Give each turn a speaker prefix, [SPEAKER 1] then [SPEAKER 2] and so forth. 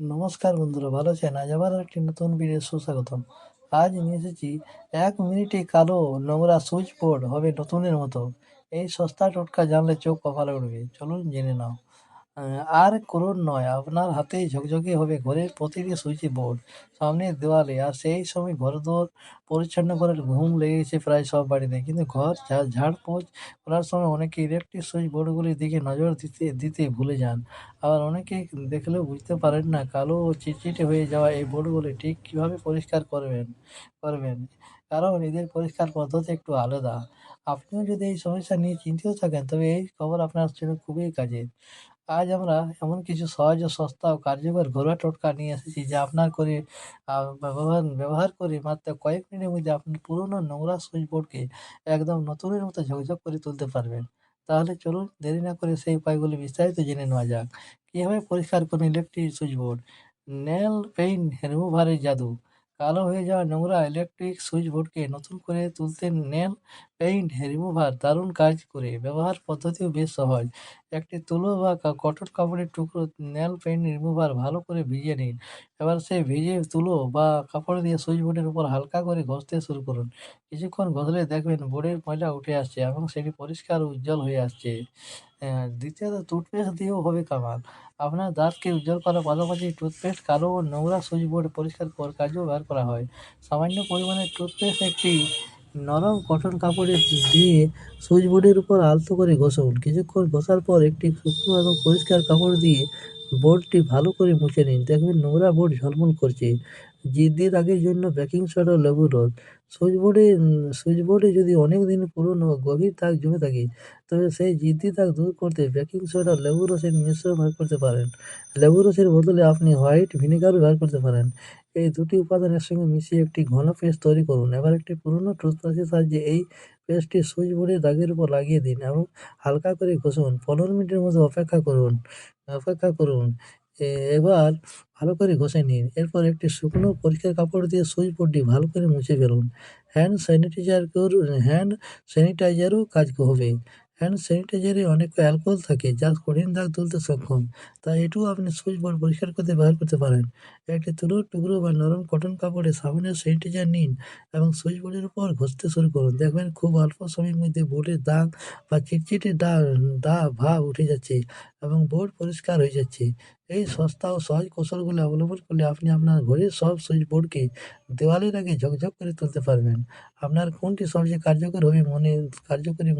[SPEAKER 1] নমস্কার বন্ধুরা, ভালো আছেন? আজ আবার একটি নতুন ভিডিও সুস্বাগতম। আজ নিয়ে এসেছি এক মিনিটে কালো নোংরা সুইচ বোর্ড হবে নতুনের মতো। এই সস্তা টোটকা জানলে চোখ কপালে উঠবে। চলুন জেনে নাও। আর করুন নয়। আপনার হাতেই ঝকঝকে হবে ঘরের প্রতিটি সুইচ বোর্ড সামনের দেওয়ালে, আর সেই সময় ঘর দোর পরিচ্ছন্ন করার ঘুম লেগেছে প্রায় সব বাড়িতে। কিন্তু ঘর ঝাড়পোছ করার সময় অনেকে ইলেকট্রিক সুইচ বোর্ডগুলির দিকে নজর দিতে দিতে ভুলে যান। আবার অনেকে দেখলেও বুঝতে পারেন না, কালো ও চিটচিটে হয়ে যাওয়া এই বোর্ডগুলি ঠিক কীভাবে পরিষ্কার করবেন করবেন। কারণ এদের পরিষ্কার পদ্ধতি একটু আলাদা। আপনিও যদি এই সমস্যা নিয়ে চিন্তিত থাকেন, তবে এই খবর আপনার জন্য খুবই কাজের। আজ আমরা এমন কিছু সহজ ও সস্তা ও কার্যকর ঘরোয়া টোটকা নিয়ে এসেছি যা আপনার করে ব্যবহার ব্যবহার করে মাত্র কয়েক মিনিটের মধ্যে আপনি পুরনো নোংরা সুইচ বোর্ডকে একদম নতুনের মতো ঝকঝক করে তুলতে পারবেন। তাহলে চলুন দেরি না করে সেই উপায়গুলি বিস্তারিত জেনে নেওয়া যাক। কীভাবে পরিষ্কার করুন electric switch board nail paint রিমুভারের জাদু। কালো হয়ে যাওয়া নোংরা ইলেকট্রিক সুইচ বোর্ডকে নতুন করে তুলতে নেল পেইন্ট রিমুভার দারুণ কাজ করে। ব্যবহার পদ্ধতিও বেশ সহজ। একটি তুলো বা কটন কাপড়ের টুকরো নেল পেইন্ট রিমুভার ভালো করে ভিজিয়ে নিন। এবার সেই ভিজে তুলো বা কাপড় দিয়ে সুইচ বোর্ডের উপর হালকা করে ঘষতে শুরু করুন। কিছুক্ষণ ঘষলে দেখবেন বোর্ডের ময়লা উঠে আসছে এবং সেটি পরিষ্কার উজ্জ্বল হয়ে আসছে। দ্বিতীয়ত টুথপেস্ট দিয়েও হবে কামাল আপনার দাঁতকে উজ্জ্বল করার পাশাপাশি টুথপেস্ট কালো ও নোংরা সুইচ বোর্ড পরিষ্কার কাজেও ব্যবহার করা হয়। সামান্য পরিমাণে টুথপেস্ট একটি নরম কটন কাপড়ে দিয়ে সুইচ বোর্ডের উপর আলতো করে ঘষুন। কিছুক্ষণ ঘষার পর একটি শুকনো এবং পরিষ্কার কাপড় দিয়ে বোর্ডটি ভালো করে মুছে নিন। দেখবেন নোংরা বোর্ড ঝলমল করছে। জিদ্দি দাগের জন্য বেকিং সোডা ও লেবুর রস সুইচ বোর্ডে সুইচ বোর্ডে যদি অনেক দিন পুরনো গভীর দাগ জমে থাকে, তবে সেই জিদ্দি দাগ দূর করতে বেকিং সোডা লেবু রসের মিশ্রণ ব্যবহার করতে পারেন। লেবু রসের বদলে আপনি হোয়াইট ভিনেগারও ব্যবহার করতে পারেন। এই দুটি উপাদানের সঙ্গে মিশিয়ে একটি ঘন পেস্ট তৈরি করুন। এবার একটি পুরনো টুথব্রাশের সাহায্যে এই পেস্টটি সুইচ বোর্ডের দাগের উপর লাগিয়ে দিন এবং হালকা করে ঘষুন। পনেরো মিনিটের মতো অপেক্ষা করুন অপেক্ষা করুন। এবার ভালো করে ঘষে নিন। এরপর একটি শুকনো পরিষ্কার কাপড় দিয়ে সুইচ বোর্ডটি ভালো করে মুছে ফেলুন। হ্যান্ড স্যানিটাইজার হ্যান্ড স্যানিটাইজারও কাজ হবে। হ্যান্ড স্যানিটাইজারে অনেক অ্যালকোহল থাকে, যা কঠিন দাগ তুলতে সক্ষম। তাই এটিও আপনি সুইচ বোর্ড পরিষ্কার করতে ব্যবহার করতে পারেন। একটি তুলোর টুকরো বা নরম কটন কাপড়ে সাবানের স্যানিটাইজার নিন এবং সুইচ বোর্ডের উপর ঘষতে শুরু করুন। দেখবেন খুব অল্প সময়ের মধ্যে বোর্ডের দাগ বা চিটচিটে দাগ দাগ ভাব উঠে যাচ্ছে এবং বোর্ড পরিষ্কার হয়ে যাচ্ছে। এই সস্তা ও সহজ কৌশলগুলো অবলম্বন করলে আপনি আপনার ঘরের সব সুইচ বোর্ডকে দেওয়ালের আগে ঝকঝক করে তুলতে পারবেন। আপনার কোনটি সবচেয়ে কার্যকর হবে মনে, কার্যকরী